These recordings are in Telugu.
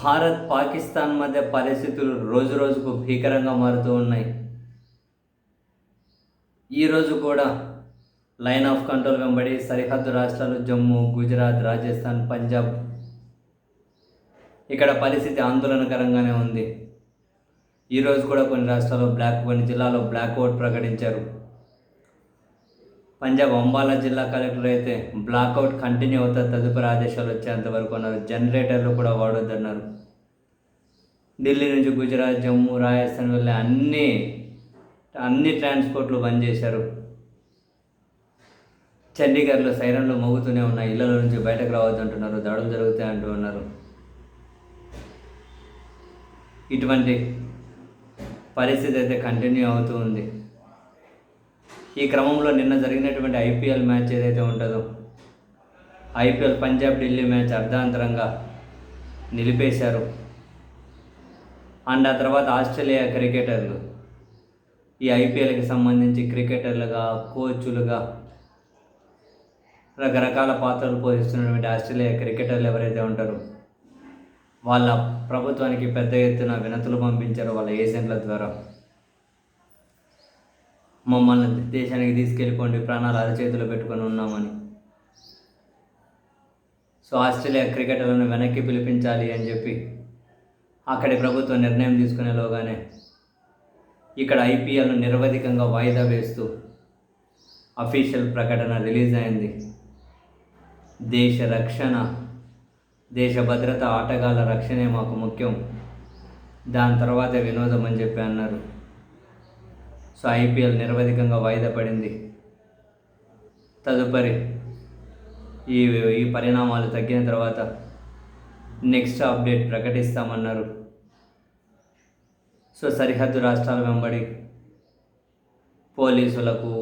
భారత్ పాకిస్తాన్ మధ్య పరిస్థితులు రోజు రోజుకు భీకరంగా మారుతూ ఉన్నాయి. ఈరోజు కూడా లైన్ ఆఫ్ కంట్రోల్ వెంబడి సరిహద్దు రాష్ట్రాలు జమ్మూ గుజరాత్ రాజస్థాన్ పంజాబ్ ఇక్కడ పరిస్థితి ఆందోళనకరంగానే ఉంది. ఈరోజు కూడా కొన్ని రాష్ట్రాల్లో బ్లాక్ కొన్ని జిల్లాలో బ్లాక్ అవుట్ ప్రకటించారు. పంజాబ్ అంబాలా జిల్లా కలెక్టర్ అయితే బ్లాక్అవుట్ కంటిన్యూ అవుతా తదుపరి ఆదేశాలు వచ్చేంత వరకు అన్నారు జనరేటర్లు కూడా వాడొద్దన్నారు. ఢిల్లీ నుంచి గుజరాత్ జమ్మూ రాజస్థాన్ వెళ్ళే అన్ని అన్ని ట్రాన్స్పోర్ట్లు బంద్ చేశారు. చండీగఢ్లో సైరన్లు మోగుతూనే ఉన్నాయి. ఇళ్ళ నుంచి బయటకు రావద్దంటున్నారు దాడులు జరుగుతాయి అంటూ ఉన్నారు. ఇటువంటి పరిస్థితి అయితే కంటిన్యూ అవుతూ ఉంది. ఈ క్రమంలో నిన్న జరిగినటువంటి ఐపీఎల్ మ్యాచ్ ఏదైతే ఉంటుందో ఐపీఎల్ పంజాబ్ ఢిల్లీ మ్యాచ్ అర్ధాంతరంగా నిలిపేశారు. అండ్ ఆ తర్వాత ఆస్ట్రేలియా క్రికెటర్లు. ఈ ఐపీఎల్కి సంబంధించి క్రికెటర్లుగా కోచ్లుగా రకరకాల పాత్రలు పోషిస్తున్నటువంటి ఆస్ట్రేలియా క్రికెటర్లు ఎవరైతే ఉంటారో వాళ్ళ ప్రభుత్వానికి పెద్ద ఎత్తున వినతులు పంపించారు వాళ్ళ ఏజెంట్ల ద్వారా. మమ్మల్ని దేశానికి తీసుకెళ్ళిపోండి ప్రాణాలు అరచేతిలో పెట్టుకొని ఉన్నామని. సో ఆస్ట్రేలియా క్రికెటర్లను వెనక్కి పిలిపించాలి అని చెప్పి అక్కడి ప్రభుత్వం నిర్ణయం తీసుకునేలోగానే ఇక్కడ ఐపీఎల్ను నిరవధికంగా వాయిదా వేస్తూ అఫీషియల్ ప్రకటన రిలీజ్ అయింది. దేశ రక్షణ దేశ భద్రత ఆటగాళ్ళ రక్షణే మాకు ముఖ్యం. దాని తర్వాత వినోదం అని చెప్పి అన్నారు. సో ఐపీఎల్ నిరవధికంగా వాయిదా పడింది. తదుపరి ఈ ఈ పరిణామాలు తగ్గిన తర్వాత నెక్స్ట్ అప్డేట్ ప్రకటిస్తామన్నారు. సో సరిహద్దు రాష్ట్రాల వెంబడి పోలీసులకు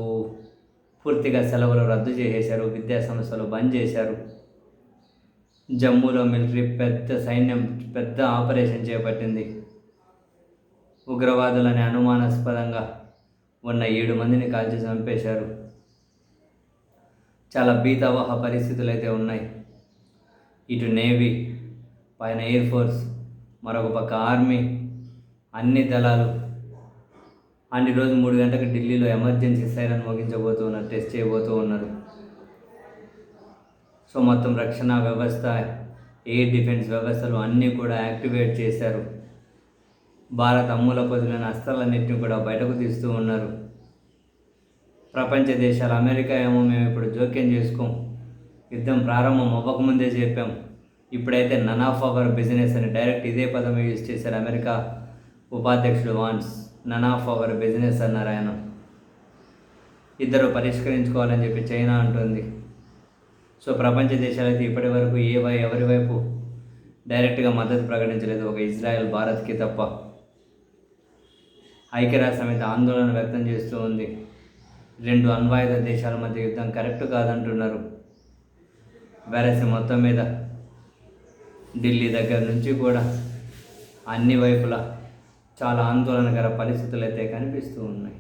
పూర్తిగా సెలవులు రద్దు చేసేశారు విద్యా సంస్థలు బంద్ చేశారు. జమ్మూలో మిలిటరీ పెద్ద సైన్యం పెద్ద ఆపరేషన్ చేపట్టింది. ఉగ్రవాదులని అనుమానాస్పదంగా ఉన్న ఏడు మందిని కాల్చి చంపేశారు. చాలా భీతావహ పరిస్థితులు అయితే ఉన్నాయి. ఇటు నేవీ పైన ఎయిర్ ఫోర్స్ మరొక పక్క ఆర్మీ అన్ని దళాలు. అన్ని రోజు మూడు గంటలకు ఢిల్లీలో ఎమర్జెన్సీ సైరన్ మోగించబోతూ ఉన్నారు టెస్ట్ చేయబోతూ ఉన్నారు సో మొత్తం రక్షణ వ్యవస్థ ఎయిర్ డిఫెన్స్ వ్యవస్థలు అన్నీ కూడా యాక్టివేట్ చేశారు. భారత అమ్ముల పొదిలిన అస్త్రాలన్నింటినీ కూడా బయటకు తీస్తూ ఉన్నారు. ప్రపంచ దేశాలు అమెరికా ఏమో మేము ఇప్పుడు జోక్యం చేసుకోం. యుద్ధం ప్రారంభం అవ్వకముందే చెప్పాం. ఇప్పుడైతే నన్ ఆఫ్ అవర్ బిజినెస్ అని డైరెక్ట్ ఇదే పదం యూజ్ చేశారు అమెరికా ఉపాధ్యక్షుడు Vance. None of our business అన్నారు ఆయన. ఇద్దరు పరిష్కరించుకోవాలని చెప్పి చైనా అంటుంది. సో ప్రపంచ దేశాలైతే అయితే ఇప్పటి వరకు ఏ వై ఎవరి వైపు డైరెక్ట్గా మద్దతు ప్రకటించలేదు. ఒక ఇజ్రాయెల్ భారత్కి తప్ప. ఐక్యరాజ్య సమితి ఆందోళన వ్యక్తం చేస్తూ ఉంది. రెండు అణ్వాయుధ దేశాల మధ్య యుద్ధం కరెక్ట్ కాదంటున్నారు. వెరసి మొత్తం మీద ఢిల్లీ దగ్గర నుంచి కూడా అన్ని వైపులా చాలా ఆందోళనకర పరిస్థితులు అయితే కనిపిస్తూ ఉన్నాయి.